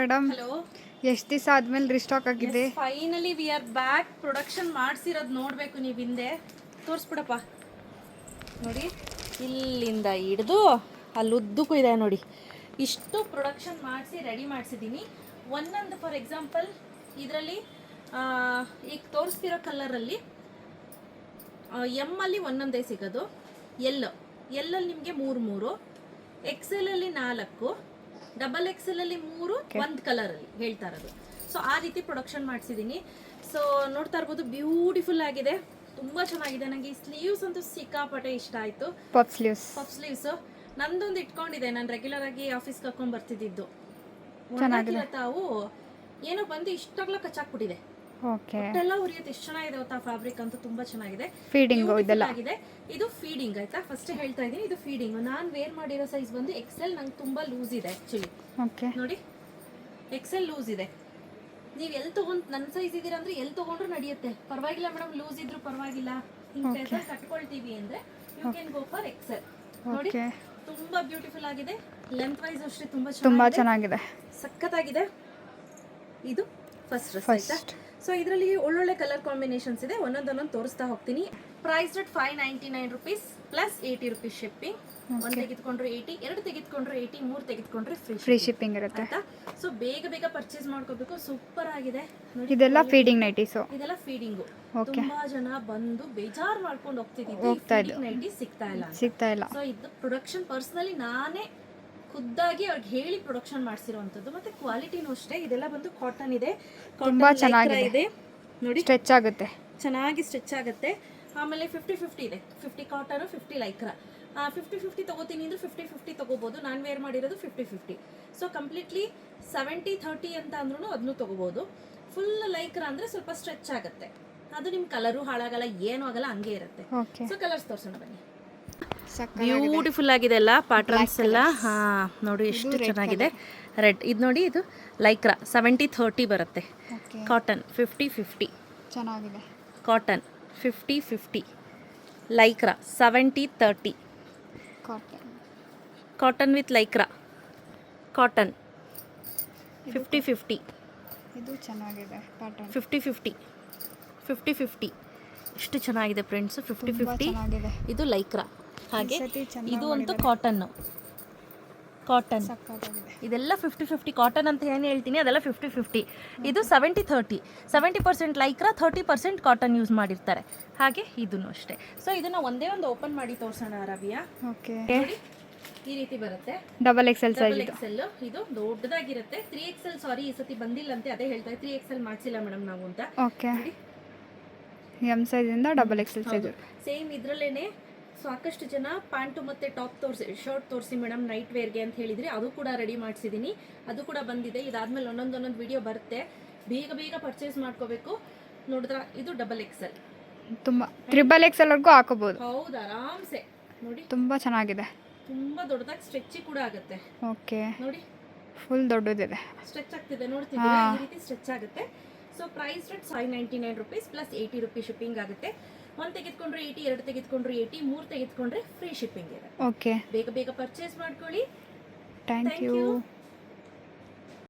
Madam. ಎಷ್ಟು ದಿವಸ ಆದ್ಮೇಲೆ ರಿಸ್ಟಾಕ್ ಆಗಿದೆ? Finally we are back production ಮಾಡಿಸಿರೋದು ನೋಡಬೇಕು ನೀವು ಹಿಂದೆ. ತೋರಿಸ್ಬಿಡಪ್ಪ. ನೋಡಿ ಇಲ್ಲಿಂದ ಹಿಡಿದು ಅಲ್ಲಿ ಉದ್ದಕ್ಕೂ ಇದೆ ನೋಡಿ. ಇಷ್ಟು ಪ್ರೊಡಕ್ಷನ್ ಮಾಡಿಸಿ ರೆಡಿ ಮಾಡಿಸಿದ್ದೀನಿ. ಒಂದೊಂದು ಫಾರ್ ಎಕ್ಸಾಂಪಲ್ ಇದರಲ್ಲಿ ಈಗ ತೋರಿಸ್ತಿರೋ ಕಲರಲ್ಲಿ ಎಮ್ಮಲ್ಲಿ ಒಂದೊಂದೇ ಸಿಗೋದು. ಎಲ್ ಎಲ್ಲಲ್ಲಿ ನಿಮಗೆ ಮೂರು ಮೂರು. ಎಕ್ಸೆಲಲ್ಲಿ ನಾಲ್ಕು. ಡಬಲ್ ಎಕ್ಸೆಲ್ ಅಲ್ಲಿ ಮೂರು ಒಂದ್ ಕಲರ್ ಅಲ್ಲಿ ಹೇಳ್ತಾ ಇರೋದು. ಸೊ ಆ ರೀತಿ ಪ್ರೊಡಕ್ಷನ್ ಮಾಡಿಸಿದೀನಿ. ಸೊ ನೋಡ್ತಾ ಇರ್ಬೋದು ಬ್ಯೂಟಿಫುಲ್ ಆಗಿದೆ. ತುಂಬಾ ಚೆನ್ನಾಗಿದೆ. ನನಗೆ ಈ ಸ್ಲೀವ್ಸ್ ಅಂತೂ ಸಿಕ್ಕಾಪಟ್ಟೆ ಇಷ್ಟ ಆಯ್ತು. ಪಪ್ ಸ್ಲೀವ್ಸ್ ಪಫ್ ಸ್ಲೀವ್ಸ್ ನಂದೊಂದು ಇಟ್ಕೊಂಡಿದೆ ನಾನು ರೆಗ್ಯುಲರ್ ಆಗಿ ಆಫೀಸ್ ಕರ್ಕೊಂಡ್. ಒಣಗಿರೋ ತಾವು ಏನೋ ಬಂದು ಇಷ್ಟಾಗ್ಲ ಕಚ್ಚಾಕ್ಬಿಟ್ಟಿದೆ. ಓಕೆ. ಎಲ್ಲ ಉರಿಯುತ್ತೆ ಎಷ್ಟು ಚೆನ್ನಾಗಿದೆ ಗೊತ್ತಾ ಫ್ಯಾಬ್ರಿಕ್ ಅಂತೂ ತುಂಬಾ ಚೆನ್ನಾಗಿದೆ. ಫೀಡಿಂಗ್ ಇದೆಲ್ಲ. ಆಗಿದೆ. ಇದು ಫೀಡಿಂಗ್ ಆಯ್ತಾ? ಫಸ್ಟ್ ಹೇಳ್ತಾ ಇದೀನಿ ಇದು ಫೀಡಿಂಗ್ ನಾನು ವೇರ್ ಮಾಡಿರೋ ಸೈಜ್ ಬಂದು ಎಕ್ಸೆಲ್ ನಂಗೆ ತುಂಬಾ ಲೂಸ್ ಇದೆ ಆಕ್ಚುಲಿ ಓಕೆ. ನೋಡಿ ಎಕ್ಸೆಲ್ ಲೂಸ್ ಇದೆ. ನೀವು ಎಲ್ಲಿ ತಗೊಂಡ್ ನನ್ನ ಸೈಜ್ ಇದೀರ ಅಂದ್ರೆ ಎಲ್ಲಿ ತಗೊಂಡ್ರು ನಡೆಯುತ್ತೆ. ಪರವಾಗಿಲ್ಲ ಮೇಡಮ್ ಲೂಸ್ ಇದ್ರು ಪರವಾಗಿಲ್ಲ. ಹಿಂಗೆ ಕಟ್ಕೊಳ್ತೀವಿ ಅಂದ್ರೆ you can go for XL ನೋಡಿ ತುಂಬಾ ಬ್ಯೂಟಿಫುಲ್ ಆಗಿದೆ. ಲೆಂತ್ ವೈಸ್ ಅಷ್ಟೇ ತುಂಬಾ ತುಂಬಾ ಚೆನ್ನಾಗಿದೆ. ಸಖತ್ತಾಗಿದೆ. ಇದು ಫಸ್ಟ್ ಫಸ್ಟ್ ಸೊ ಇದರಲ್ಲಿ ಒಳ್ಳೊಳ್ಳೆ ಕಲರ್ ಕಾಂಬಿನೇಷನ್ಸ್ ಇದೆ. ಒಂದೊಂದೊಂದೊಂದು ತೋರಿಸ್ತಾ ಹೋಗ್ತೀನಿ. Price rate five ninety nine rupees plus eighty rupees shipping ಒಂದು ತೆಗೆದುಕೊಂಡ್ರೆ ಏಯ್ಟಿ ಎರಡು ತೆಗೆದುಕೊಂಡ್ರೆ ಏಯ್ಟಿ ಮೂರು ತೆಗೆದುಕೊಂಡ್ರೆ ಫ್ರೀ ಫ್ರೀ ಶಿಪ್ಪಿಂಗ್ ಇರುತ್ತೆ. ಸೊ ಬೇಗ ಬೇಗ ಪರ್ಚೇಸ್ ಮಾಡ್ಕೋಬೇಕು. ಸೂಪರ್ ಆಗಿದೆ. ಇದೆಲ್ಲ ಫೀಡಿಂಗ್ ನೈಟೀಸ್ ಇದೆಲ್ಲ ಫೀಡಿಂಗು ತುಂಬಾ ಜನ ಬಂದು ಬೇಜಾರು ಮಾಡ್ಕೊಂಡು ಹೋಗ್ತಿದ್ದೀವಿ. ನೈಟಿ ಸಿಗ್ತಾ ಇಲ್ಲ ಸಿಗ್ತಾ ಇಲ್ಲ. ಸೊ ಇದು ಪ್ರೊಡಕ್ಷನ್ ಪರ್ಸನಲಿ ನಾನೇ ಖುದ್ದಾಗಿ ಅವ್ರಿಗೆ ಹೇಳಿ ಪ್ರೊಡಕ್ಷನ್ ಮಾಡಿಸಿರುವಂಥದ್ದು. ಮತ್ತೆ ಕ್ವಾಲಿಟಿನೂ ಅಷ್ಟೇ. ಇದೆಲ್ಲ ಬಂದು ಕಾಟನ್ ಇದೆ. ತುಂಬಾ ಚೆನ್ನಾಗಿದೆ. ಇದೆ. ನೋಡಿ. ಸ್ಟ್ರೆಚ್ ಆಗುತ್ತೆ. ಚೆನ್ನಾಗಿ ಸ್ಟ್ರೆಚ್ ಆಗುತ್ತೆ. ಆಮೇಲೆ ಫಿಫ್ಟಿ ಫಿಫ್ಟಿ ಇದೆ. Fifty cotton fifty lycra fifty fifty ತಗೋತೀನಿ ಅಂದ್ರೆ ಫಿಫ್ಟಿ ಫಿಫ್ಟಿ ತಗೋಬಹುದು ನಾನು ವೇರ್ ಮಾಡಿರೋದು fifty fifty so completely seventy thirty ಅಂತ ಅಂದ್ರೂ ಅದನ್ನು ತಗೋಬೋದು. ಫುಲ್ ಲೈಕ್ರಾ ಅಂದ್ರೆ ಸ್ವಲ್ಪ ಸ್ಟ್ರೆಚ್ ಆಗುತ್ತೆ. ಅದು ನಿಮ್ಮ ಕಲರು ಹಾಳಾಗಲ್ಲ ಏನೂ ಆಗಲ್ಲ ಹಂಗೆ ಇರುತ್ತೆ. ಸೊ ಕಲರ್ಸ್ ತೋರಿಸೋಣ ಬನ್ನಿ. ಬ್ಯೂಟಿಫುಲ್ ಆಗಿದೆ ಅಲ್ಲ ಪ್ಯಾಟರ್ನ್ಸ್ ಎಲ್ಲ? ಹಾಂ ನೋಡಿ ಎಷ್ಟು ಚೆನ್ನಾಗಿದೆ. ರೆಡ್ ಇದು ನೋಡಿ ಇದು ಲೈಕ್ರಾ ಸೆವೆಂಟಿ ಥರ್ಟಿ ಬರುತ್ತೆ. ಕಾಟನ್ ಫಿಫ್ಟಿ ಫಿಫ್ಟಿ ಚೆನ್ನಾಗಿದೆ. Cotton fifty fifty lycra seventy thirty cotton cotton with lycra cotton fifty fifty ಇದು ಚೆನ್ನಾಗಿದೆ pattern fifty fifty fifty fifty ಎಷ್ಟು ಚೆನ್ನಾಗಿದೆ ಫ್ರೆಂಡ್ಸು ಫಿಫ್ಟಿ ಫಿಫ್ಟಿ ಇದು ಲೈಕ್ರಾ ಹಾಗೆ ಇದು ಒಂದು ಕಾಟನ್ ಕಾಟನ್ ಇದೆಲ್ಲ ಫಿಫ್ಟಿ ಫಿಫ್ಟಿ ಕಾಟನ್ ಅಂತ ಏನು ಹೇಳ್ತೀನಿ ಅದೆಲ್ಲ ಫಿಫ್ಟಿ ಫಿಫ್ಟಿ ಇದು seventy thirty seventy percent lycra thirty percent cotton use ಮಾಡಿರ್ತಾರೆ. ಹಾಗೆ ಇದನ್ನು ಅಷ್ಟೇ. ಸೊ ಇದನ್ನ ಒಂದೇ ಒಂದು ಓಪನ್ ಮಾಡಿ ತೋರಿಸೋಣ ರವಿಯಾ. ಓಕೆ. ಈ ರೀತಿ ಬರುತ್ತೆ. ಡಬಲ್ ಎಕ್ಸೆಲ್ ಸೈಜ್ ಇದು. ಎಕ್ಸೆಲ್ ಇದು ದೊಡ್ಡದಾಗಿರುತ್ತೆ. ತ್ರೀ ಎಕ್ಸೆಲ್ ಸಾರಿ ಈ ಸತಿ ಬಂದಿಲ್ಲಂತೆ ಅದೇ ಹೇಳ್ತಾ ತ್ರೀ ಎಕ್ಸೆಲ್ ಮಾಡಿಸಿಲ್ಲ ಮೇಡಮ್ ನಾವು ಅಂತ. ಓಕೆ. ಎಂ ಸೈಜ್ ಇಂದ ಡಬಲ್ ಎಕ್ಸೆಲ್ ಸೈಜ್ ಸೇಮ್ ಇದ್ರಲ್ಲೇನೆ ಸಾಕಷ್ಟು ಜನ ಪ್ಯಾಂಟು ಮತ್ತೆ ಟಾಪ್ ತೋರಿಸಿ ಶರ್ಟ್ ತೋರಿಸಿ ಮೇಡಮ್ ನೈಟ್ ವೇರ್ಗೆ ಅಂತ ಹೇಳಿದ್ರಿ ಅದು ಕೂಡ ರೆಡಿ ಮಾಡಿಸಿದ್ದೀನಿ ಅದು ಕೂಡ ಬಂದಿದೆ. ಇದಾದ್ಮೇಲೆ ಒಂದೊಂದು ಒಂದೊಂದು ವಿಡಿಯೋ ಬರುತ್ತೆ. ಬೇಗ ಬೇಗ ಪರ್ಚೇಸ್ ಮಾಡ್ಕೋಬೇಕು. ನೋಡಿದ್ರ ಇದು ಡಬಲ್ ಎಕ್ಸೆಲ್ ತುಂಬ ತ್ರಿಬಲ್ ಎಕ್ಸೆಲ್ವರೆಗೂ ಹಾಕೋಬೋದು. ಹೌದು ಆರಾಮ್ಸೆ. ನೋಡಿ. ತುಂಬಾ ಚೆನ್ನಾಗಿದೆ. ತುಂಬಾ ದೊಡ್ಡದಾಗಿ ಸ್ಟ್ರೆಚಿ ಕೂಡ ಆಗುತ್ತೆ. ಓಕೆ. ನೋಡಿ. ಫುಲ್ ದೊಡ್ಡದಿದೆ. ಸ್ಟ್ರೆಚ್ ಆಗ್ತಿದೆ ನೋಡ್ತಿದ್ದೀರಾ? ಈ ರೀತಿ ಸ್ಟ್ರೆಚ್ ಆಗುತ್ತೆ. So price rate five ninety nine rupees plus eighty rupees shipping ಆಗುತ್ತೆ. ಒಂದು ತೆಗೆದುಕೊಂಡ್ರೆ ಏಟಿ ಎರಡು ತೆಗೆದುಕೊಂಡ್ರೆ ಏಯ್ಟಿ ಮೂರ್ ತೆಗೆದುಕೊಂಡ್ರೆ ಫ್ರೀ ಶಿಪ್ಪಿಂಗ್ ಇದೆ. ಓಕೆ ಬೇಗ ಬೇಗ ಪರ್ಚೇಸ್ ಮಾಡ್ಕೊಳ್ಳಿ. Thank you.